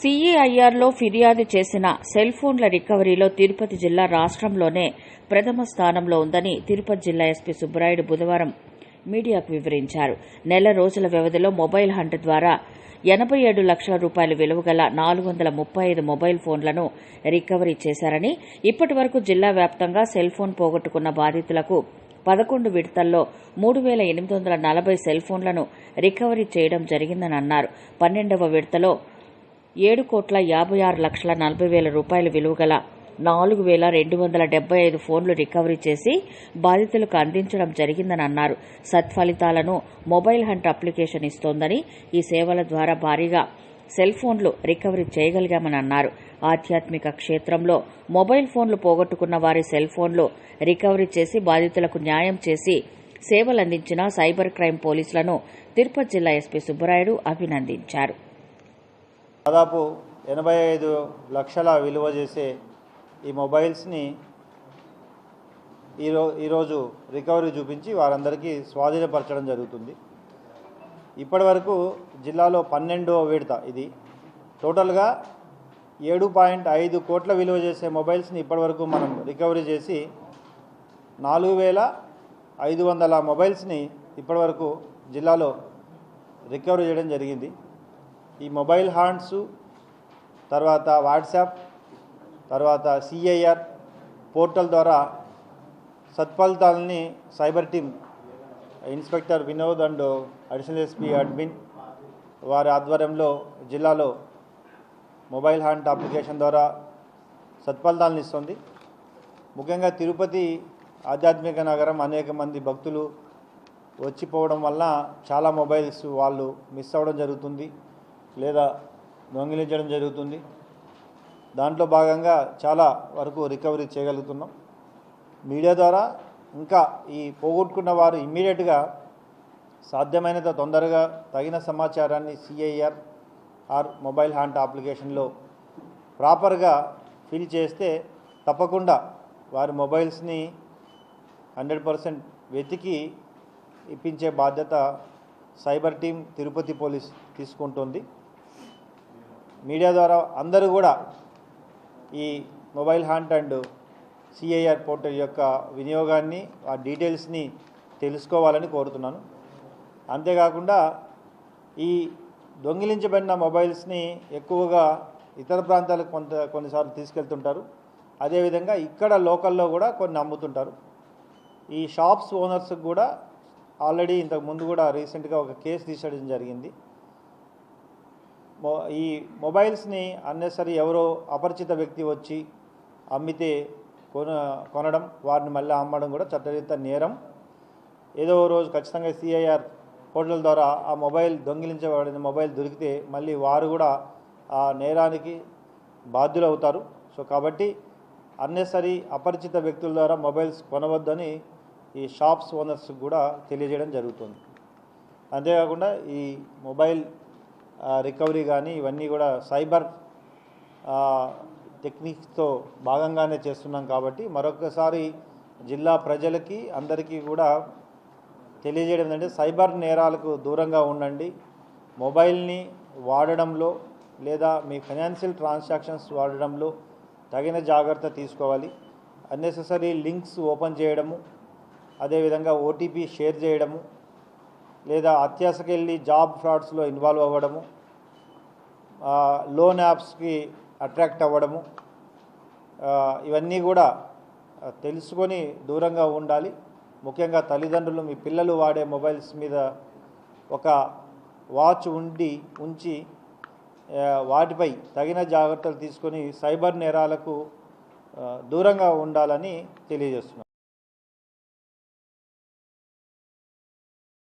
సీఈఐఆర్లో ఫిర్యాదు చేసిన సెల్ ఫోన్ల రికవరీలో తిరుపతి జిల్లా రాష్ట్రంలోనే ప్రథమ స్థానంలో ఉందని తిరుపతి జిల్లా ఎస్పీ సుబ్బరాయుడు బుధవారం మీడియాకు వివరించారు. నెల రోజుల వ్యవధిలో మొబైల్ హంట్ ద్వారా ఎనబై ఏడు లక్షల రూపాయల విలువగల నాలుగు వందల ముప్పై ఐదు మొబైల్ ఫోన్లను రికవరీ చేశారని ఇప్పటి వరకు జిల్లా వ్యాప్తంగా సెల్ ఫోన్ పోగొట్టుకున్న బాధితులకు పదకొండు విడతల్లో మూడు వేల ఎనిమిది వందల నలభై సెల్ ఫోన్లను రికవరీ చేయడం జరిగిందని అన్నారు. పన్నెండవ విడతలో ఏడు కోట్ల యాభై ఆరు లక్షల నలభై వేల రూపాయల విలువగల నాలుగు వేల రెండు వందల డెబ్బై ఐదు ఫోన్లు రికవరీ చేసి బాధితులకు అందించడం జరిగిందని అన్నారు. సత్ఫలితాలను మొబైల్ హంట్ అప్లికేషన్ ఇస్తోందని ఈ సేవల ద్వారా భారీగా సెల్ ఫోన్లు రికవరీ చేయగలిగామని అన్నారు. ఆధ్యాత్మిక క్షేత్రంలో మొబైల్ ఫోన్లు పోగొట్టుకున్న వారి సెల్ ఫోన్లు రికవరీ చేసి బాధితులకు న్యాయం చేసి సేవలందించిన సైబర్ క్రైమ్ పోలీసులను తిరుపతి జిల్లా ఎస్పీ సుబ్బరాయుడు అభినందించారు. దాదాపు ఎనభై ఐదు లక్షల విలువ చేసే ఈ మొబైల్స్ని ఈరో ఈరోజు రికవరీ చూపించి వారందరికీ స్వాధీనపరచడం జరుగుతుంది. ఇప్పటి వరకు జిల్లాలో పన్నెండో విడత ఇది. టోటల్గా ఏడు పాయింట్ ఐదు కోట్ల విలువ చేసే మొబైల్స్ని ఇప్పటివరకు మనం రికవరీ చేసి నాలుగు వేల ఐదు వందల మొబైల్స్ని ఇప్పటివరకు జిల్లాలో రికవరీ చేయడం జరిగింది. ఈ మొబైల్ హాండ్స్ తర్వాత వాట్సాప్ తర్వాత సిఐఆర్ పోర్టల్ ద్వారా సత్ఫలితాలని cyber team inspector Vinod and additional SP admin వారి ఆధ్వర్యంలో జిల్లాలో మొబైల్ హ్యాండ్ అప్లికేషన్ ద్వారా సత్ఫలితాలను ఇస్తుంది. ముఖ్యంగా తిరుపతి ఆధ్యాత్మిక నగరం అనేక మంది భక్తులు వచ్చిపోవడం వల్ల చాలా మొబైల్స్ వాళ్ళు మిస్ అవ్వడం జరుగుతుంది. లేదా దొంగిలించడం జరుగుతుంది. దాంట్లో భాగంగా చాలా వరకు రికవరీ చేయగలుగుతున్నాం. మీడియా ద్వారా ఇంకా ఈ పోగొట్టుకున్న వారు ఇమ్మీడియట్గా సాధ్యమైనంత తొందరగా తగిన సమాచారాన్ని సిఐఆర్ ఆర్ మొబైల్ హ్యాండ్ అప్లికేషన్లో ప్రాపర్గా ఫిల్ చేస్తే తప్పకుండా వారి మొబైల్స్ని హండ్రెడ్ పర్సెంట్ వెతికి ఇప్పించే బాధ్యత సైబర్ టీం తిరుపతి పోలీస్ తీసుకుంటుంది. మీడియా ద్వారా అందరూ కూడా ఈ mobile hand and CIR portal యొక్క వినియోగాన్ని ఆ డీటెయిల్స్ని తెలుసుకోవాలని కోరుతున్నాను. అంతేకాకుండా ఈ దొంగిలించబడిన మొబైల్స్ని ఎక్కువగా ఇతర ప్రాంతాలకు కొంత కొన్నిసార్లు తీసుకెళ్తుంటారు. అదేవిధంగా ఇక్కడ లోకల్లో కూడా కొన్ని అమ్ముతుంటారు. ఈ షాప్స్ ఓనర్స్కి కూడా ఆల్రెడీ ఇంతకు ముందు కూడా రీసెంట్గా ఒక కేసు తీసేయడం జరిగింది. ఈ మొబైల్స్ని అన్నెసరీ ఎవరో అపరిచిత వ్యక్తి వచ్చి అమ్మితే కొన కొనడం వారిని మళ్ళీ అమ్మడం కూడా చట్టరీత నేరం. ఏదో రోజు ఖచ్చితంగా సిఐఆర్ పోర్టల్ ద్వారా ఆ మొబైల్ దొంగిలించబడిన మొబైల్ దొరికితే మళ్ళీ వారు కూడా ఆ నేరానికి బాధ్యులు అవుతారు సో కాబట్టి అన్నెసరీ అపరిచిత వ్యక్తుల ద్వారా మొబైల్స్ కొనవద్దని ఈ షాప్స్ ఓనర్స్కి కూడా తెలియజేయడం జరుగుతుంది. అంతేకాకుండా ఈ మొబైల్ రికవరీ కానీ ఇవన్నీ కూడా సైబర్ టెక్నిక్స్తో భాగంగానే చేస్తున్నాం కాబట్టి మరొకసారి జిల్లా ప్రజలకి అందరికీ కూడా తెలియజేయడం ఏంటంటే సైబర్ నేరాలకు దూరంగా ఉండండి. మొబైల్ని వాడడంలో లేదా మీ ఫైనాన్షియల్ ట్రాన్సాక్షన్స్ వాడడంలో తగిన జాగ్రత్త తీసుకోవాలి. అన్నెసెసరీ లింక్స్ ఓపెన్ చేయడము అదేవిధంగా ఓటీపీ షేర్ చేయడము లేదా అత్యాశకెళ్ళి జాబ్ ఫ్రాడ్స్లో ఇన్వాల్వ్ అవ్వడము లోన్ యాప్స్కి అట్రాక్ట్ అవ్వడము ఇవన్నీ కూడా తెలుసుకొని దూరంగా ఉండాలి. ముఖ్యంగా తల్లిదండ్రులు మీ పిల్లలు వాడే మొబైల్స్ మీద ఒక వాచ్ ఉండి ఉంచి వాటిపై తగిన జాగ్రత్తలు తీసుకొని సైబర్ నేరాలకు దూరంగా ఉండాలని తెలియజేస్తున్నాను.